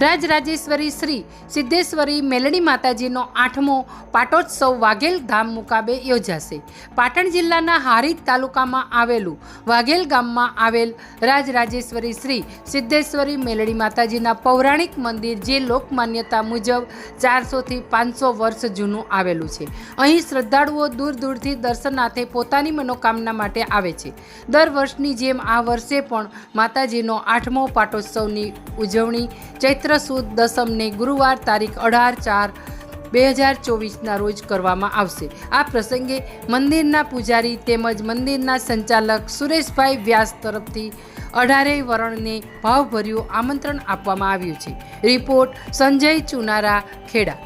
રાજરાજેશ્વરી શ્રી સિદ્ધેશ્વરી મેલડી માતાજીનો આઠમો પાટોત્સવ વાઘેલ ધામ મુકાબે યોજાશે. પાટણ જિલ્લાના હારીજ તાલુકામાં આવેલું વાઘેલ ગામમાં આવેલ રાજરાજેશ્વરી શ્રી સિદ્ધેશ્વરી મેલડી માતાજીના પૌરાણિક મંદિર જે લોકમાન્યતા મુજબ ચારસોથી પાંચસો વર્ષ જૂનું આવેલું છે. અહીં શ્રદ્ધાળુઓ દૂર દૂરથી દર્શનાર્થે પોતાની મનોકામના માટે આવે છે. દર વર્ષની જેમ આ વર્ષે પણ માતાજીનો આઠમો પાટોત્સવની ઉજવણી ચૈત્ર સુદ દસમને ગુરુવાર તારીખ અઢાર ચાર બે હજાર ચોવીસના રોજ કરવામાં આવશે. આ પ્રસંગે મંદિરના પૂજારી તેમજ મંદિરના સંચાલક સુરેશભાઈ વ્યાસ તરફથી અઢારેય વરણને ભાવભર્યું આમંત્રણ આપવામાં આવ્યું છે. રિપોર્ટ સંજય ચુનારા, ખેડા.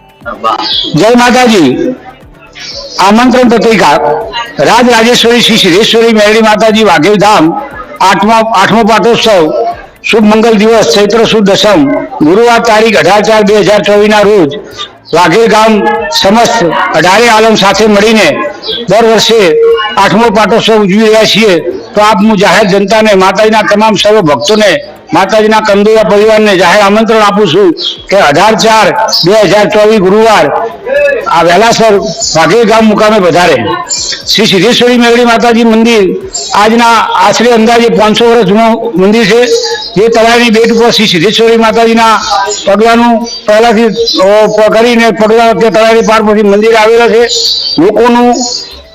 જય માતાજી. આમંત્રણ પત્રિકા રાજ રાજેશ્વરી શ્રી સિદ્ધેશ્વરી મેરડી માતાજી વાઘેલ ધામ, આઠમા, આઠમો પાટોત્સવ શુભ મંગલ દિવસ, ચૈત્ર સુદ દસમ ગુરુવાર તારીખ અઢાર ચાર બે હજાર ચોવીસના રોજ વાઘેર ગામ સમસ્ત અઢારે આલમ સાથે મળીને દર વર્ષે આઠમો પાટોત્સવ ઉજવી રહ્યા છીએ. તો આપ હું જાહેર જનતાને, માતાજીના તમામ સર્વ ભક્તોને, માતાજીના કંદોયા પરિવારને જાહેર આમંત્રણ આપું છું કે અઢાર ચાર બે હજાર ચોવીસ ગુરુવાર આ વહેલાસર વાઘેર ગામ મુકામે વધારે. શ્રી સિદ્ધેશ્વરી મેળવી માતાજી મંદિર આજના આશરે અંદાજે પાંચસો વર્ષ જૂનું મંદિર છે. જે તળાવની બેટ ઉપર શ્રી સિદ્ધેશ્વરી માતાજીના પગલાનું પહેલાથી કરીને પગલા તે તળાવની પાર પછી મંદિર આવેલા છે. લોકોનું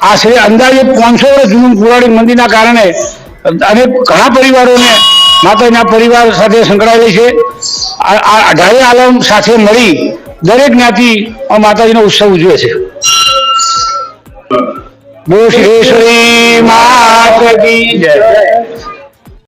આશરે અંદાજે પાંચસો વર્ષ જૂનું પુરાણી મંદિરના કારણે અને ઘણા પરિવારોને માતાજીના પરિવાર સાથે સંકળાયેલી છે. અઢારે આલમ સાથે મળી દરેક જ્ઞાતિ આ માતાજીનો ઉત્સવ ઉજવે છે. બોલ શ્રી શ્રી જય.